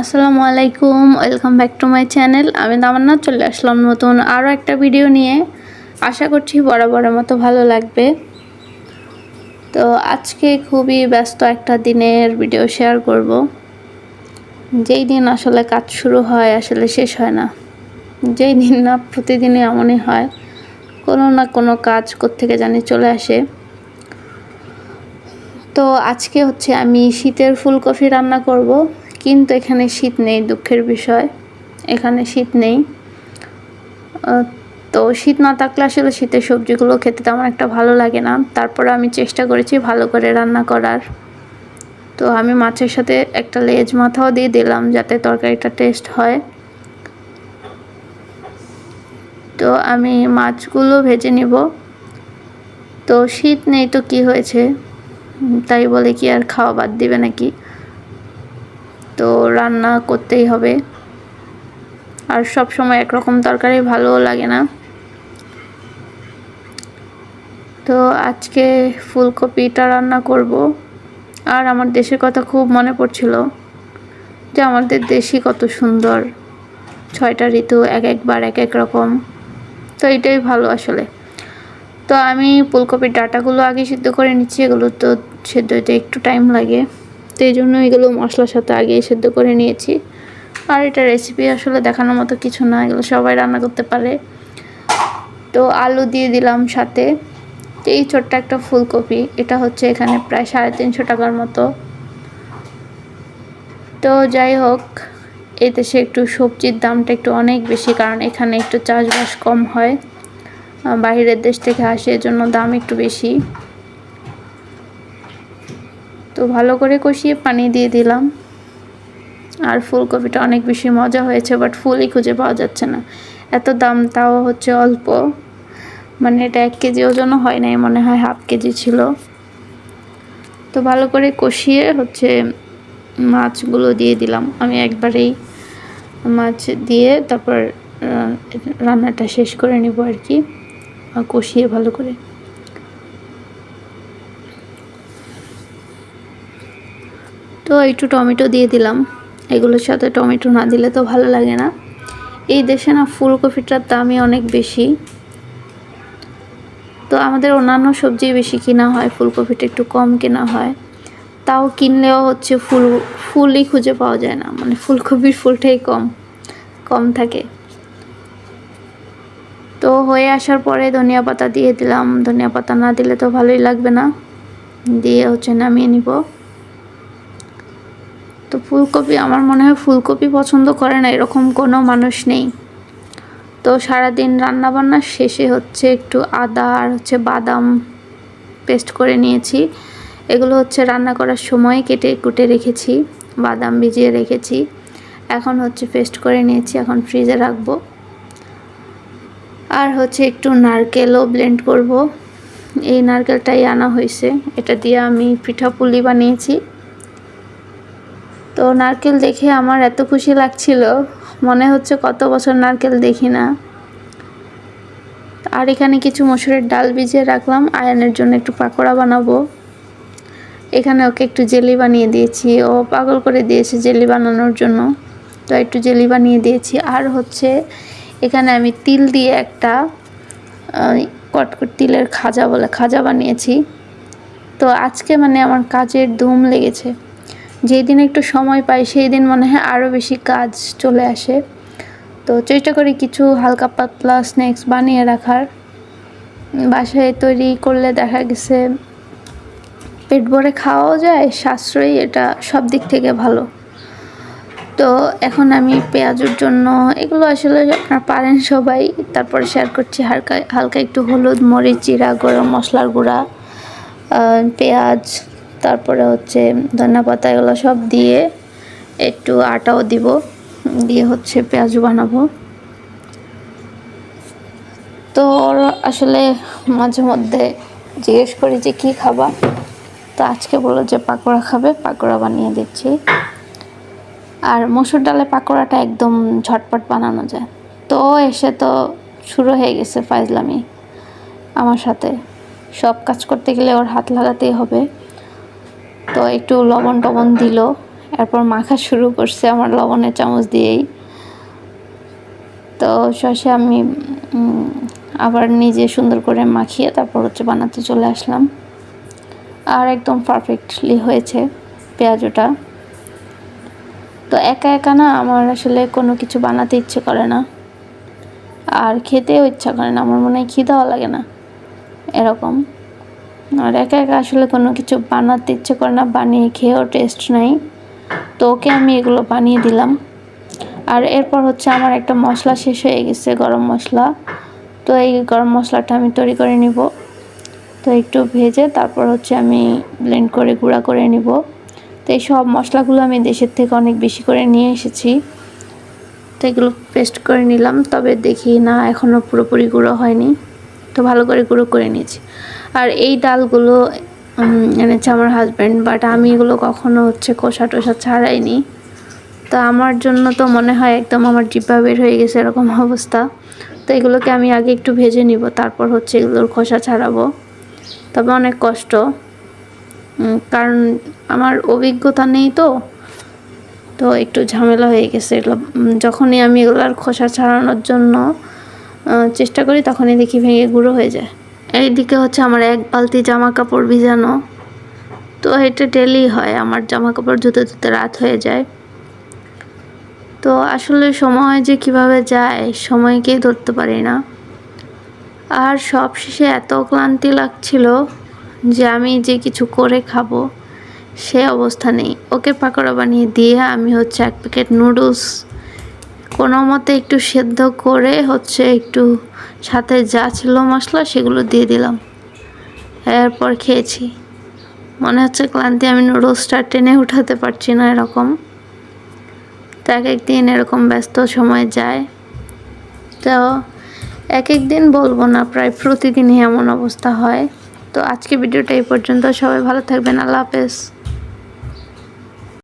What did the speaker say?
আসসালামু আলাইকুম, welcome back to my channel. আমি দামান্না, চলে আসলাম নতুন আরও একটা ভিডিও নিয়ে। আশা করছি বরাবরের মতো ভালো লাগবে। তো আজকে খুবই ব্যস্ত একটা দিনের ভিডিও শেয়ার করব। যেই দিন আসলে কাজ শুরু হয়, আসলে শেষ হয় না। যেই দিন না, প্রতিদিনই এমনই হয়। কোনো না কোনো কাজ থেকে জানি চলে আসে। তো আজকে হচ্ছে আমি শীতের ফুলকপি রান্না করব। কিন্তু এখানে শীত নেই, দুঃখের বিষয়। এখানে শীত নেই। তো শীত না থাকলে আসলে শীতের সবজিগুলো খেতে তেমন একটা ভালো লাগে না। তারপরে আমি চেষ্টা করেছি ভালো করে রান্না করার। তো আমি মাছের সাথে একটা লেজ মাথাও দিয়ে দিলাম যাতে তরকারিটা টেস্ট হয়। তো আমি মাছগুলো ভেজে নিব। তো শীত নেই তো কি হয়েছে? তাই বলে কি আর খাওয়া বাদ দিবে নাকি? তো রান্না করতেই হবে। আর সব সময় একরকম তরকারি ভালোও লাগে না। তো আজকে ফুলকপিটা রান্না করব। আর আমার দেশের কথা খুব মনে পড়ছিল যে আমাদের দেশই কত সুন্দর। ছয়টা ঋতু এক একবার এক এক রকম। তো এটাই ভালো আসলে। তো আমি ফুলকপির ডাটাগুলো আগে সিদ্ধ করে নিচ্ছি, এগুলো তো সেদ্ধ হতে একটু টাইম লাগে। তো এই জন্য এগুলো মশলার সাথে আগেই সেদ্ধ করে নিয়েছি। আর এটা রেসিপি আসলে দেখানোর মতো কিছু না, এগুলো সবাই রান্না করতে পারে। তো আলু দিয়ে দিলাম সাথে। এই ছোট্ট একটা ফুলকপি, এটা হচ্ছে এখানে প্রায় সাড়ে তিনশো টাকার মতো। তো যাই হোক এই দেশে একটু সবজির দামটা একটু অনেক বেশি, কারণ এখানে একটু চাষবাস কম হয়। বাইরের দেশ থেকে আসে, এজন্য দাম একটু বেশি। তো ভালো করে কষিয়ে পানি দিয়ে দিলাম। আর ফুলকপিটা অনেক বেশি মজা হয়েছে বাট ফুলই খুঁজে পাওয়া যাচ্ছে না। এত দাম তাও হচ্ছে অল্প। মানে এটা এক কেজি ওজনও হয় নাই, মনে হয় হাফ কেজি ছিল। তো ভালো করে কষিয়ে হচ্ছে মাছগুলো দিয়ে দিলাম। আমি একবারেই মাছ দিয়ে তারপর রান্নাটা শেষ করে নিব আর কি। কষিয়ে ভালো করে তো একটু টমেটো দিয়ে দিলাম। এগুলোর সাথে টমেটো না দিলে তো ভালো লাগে না। এই দেশে না ফুলকপিটার দামই অনেক বেশি। তো আমাদের অন্যান্য সবজি বেশি কিনা হয়, ফুলকপিটা একটু কম কেনা হয়। তাও কিনলেও হচ্ছে ফুল, ফুলই খুঁজে পাওয়া যায় না। মানে ফুলকপির ফুলটাই কম কম থাকে। তো হয়ে আসার পরে ধনিয়া পাতা দিয়ে দিলাম। ধনিয়া পাতা না দিলে তো ভালোই লাগবে না। দিয়ে হচ্ছে নামিয়ে নিব। ফুলকপি, আমার মনে হয় ফুলকপি পছন্দ করে না, এরকম কোনো মানুষ নেই। তো সারাদিন রান্নাবান্নার শেষে হচ্ছে একটু আদা আর হচ্ছে বাদাম পেস্ট করে নিয়েছি। এগুলো হচ্ছে রান্না করার সময় কেটে কুটে রেখেছি, বাদাম ভিজিয়ে রেখেছি। এখন হচ্ছে পেস্ট করে নিয়েছি, এখন ফ্রিজে রাখব। আর হচ্ছে একটু নারকেলও ব্লেন্ড করব। এই নারকেলটাই আনা হয়েছে, এটা দিয়ে আমি পিঠা পুলি বানিয়েছি। তো নারকেল দেখে আমার এত খুশি লাগছিল। মনে হচ্ছে কত বছর নারকেল দেখি না। আর এখানে কিছু মসুরের ডাল ভিজিয়ে রাখলাম, আয়নের জন্য একটু পাকোড়া বানাবো। এখানে ওকে একটু জেলি বানিয়ে দিয়েছি। ও পাগল করে দিয়েছে জেলি বানানোর জন্য। তো একটু জেলি বানিয়ে দিয়েছি। আর হচ্ছে এখানে আমি তিল দিয়ে একটা কটকট তিলের খাজা বলে খাজা বানিয়েছি। তো আজকে মানে আমার কাজের ধুম লেগেছে। যেই দিন একটু সময় পাই সেই দিন মনে হয় আরও বেশি কাজ চলে আসে। তো চেষ্টা করি কিছু হালকা পাতলা স্ন্যাক্স বানিয়ে রাখার। বাসায় তৈরি করলে দেখা গেছে পেট ভরে খাওয়াও যায়, সাশ্রয়ী, এটা সব দিক থেকে ভালো। তো এখন আমি পেঁয়াজের জন্য, এগুলো আসলে আপনার পারেন সবাই। তারপরে শেয়ার করছি হালকা হালকা একটু হলুদ মরিচ, জিরা, গরম মশলার গুঁড়া পেঁয়াজ তারপরে হচ্ছে ধনিয়া পাতা এগুলো সব দিয়ে একটু আটাও দিব, দিয়ে হচ্ছে পেঁয়াজ বানাবো। তো আসলে মাঝে মধ্যে জিজ্ঞেস করি যে কী খাবা? তো আজকে বলল যে পাকোড়া খাবে, পাকোড়া বানিয়ে দিচ্ছি। আর মসুর ডালে পাকোড়াটা একদম ঝটপট বানানো যায়। তো এসে তো শুরু হয়ে গেছে ফাইজলামি আমার সাথে। সব কাজ করতে গেলে ওর হাত লাগাতেই হবে। তো একটু লবণ টবণ দিল। এরপর মাখা শুরু করছে আমার লবণের চামচ দিয়েই। তো শেষে আমি আবার নিজে সুন্দর করে মাখিয়ে তারপর হচ্ছে বানাতে চলে আসলাম। আর একদম পারফেক্টলি হয়েছে পেঁয়াজটা। তো একা একা না আমার আসলে কোনো কিছু বানাতে ইচ্ছে করে না। আর খেতেও ইচ্ছা করে না, আমার মনে হয় খিদাও লাগে না। এরকম। আর একা একা আসলে কোনো কিছু বানাতে ইচ্ছে করে না, বানিয়ে খেয়েও টেস্ট নাই। তো ওকে আমি এগুলো বানিয়ে দিলাম। আর এরপর হচ্ছে আমার একটা মশলা শেষ হয়ে গেছে, গরম মশলা। তো এই গরম মশলাটা আমি তৈরি করে নিব। তো একটু ভেজে তারপর হচ্ছে আমি ব্লেন্ড করে, গুঁড়া করে নিব। তো এই সব মশলাগুলো আমি দেশের থেকে অনেক বেশি করে নিয়ে এসেছি। তো এগুলো পেস্ট করে নিলাম, তবে দেখি না এখনও পুরোপুরি গুঁড়ো হয়নি। তো ভালো করে গুঁড়ো করে নিয়েছি। আর এই ডালগুলো এনেছে আমার হাজব্যান্ড বাট আমি এগুলো কখনো হচ্ছে কষা টষা ছাড়াইনি। তো আমার জন্য তো মনে হয় একদম আমার জিব্বা বের হয়ে গেছে এরকম অবস্থা। তো এগুলোকে আমি আগে একটু ভেজে নিব, তারপর হচ্ছে এগুলোর খোসা ছাড়াবো। তবে অনেক কষ্ট। কারণ আমার অভিজ্ঞতা নেই তো। তো একটু ঝামেলা হয়ে গেছে এগুলো। যখনই আমি এগুলোর খোসা ছাড়ানোর জন্য চেষ্টা করি, তখনই দেখি ভেঙে গুঁড়ো হয়ে যায়। এইদিকে হচ্ছে আমার এক বালতি জামা কাপড় ভিজানো। তো এটা ডেলি হয়, আমার জামা কাপড় ধুতে ধুতে রাত হয়ে যায়। তো আসলে সময় যে কীভাবে যায়, সময়কেই ধরতে পারি না। আর সব শেষে এত ক্লান্তি লাগছিল যে আমি যে কিছু করে খাব, সে অবস্থা নেই। ওকে পাকোড়া বানিয়ে দিয়ে আমি হচ্ছে এক প্যাকেট নুডলস কোনো মতে একটু সেদ্ধ করে হচ্ছে একটু সাথে যা ছিল মশলা সেগুলো দিয়ে দিলাম। এরপর খেয়েছি। মনে হচ্ছে ক্লান্তি, আমি নুডলসটা টেনে উঠাতে পারছি না এরকম। তো এক এক দিন এরকম ব্যস্ত সময় যায়। তো এক এক দিন বলব না, প্রায় প্রতিদিনই এমন অবস্থা হয়। তো আজকে ভিডিওটা এই পর্যন্ত। সবাই ভালো থাকবেন। আল্লাহ হাফেজ।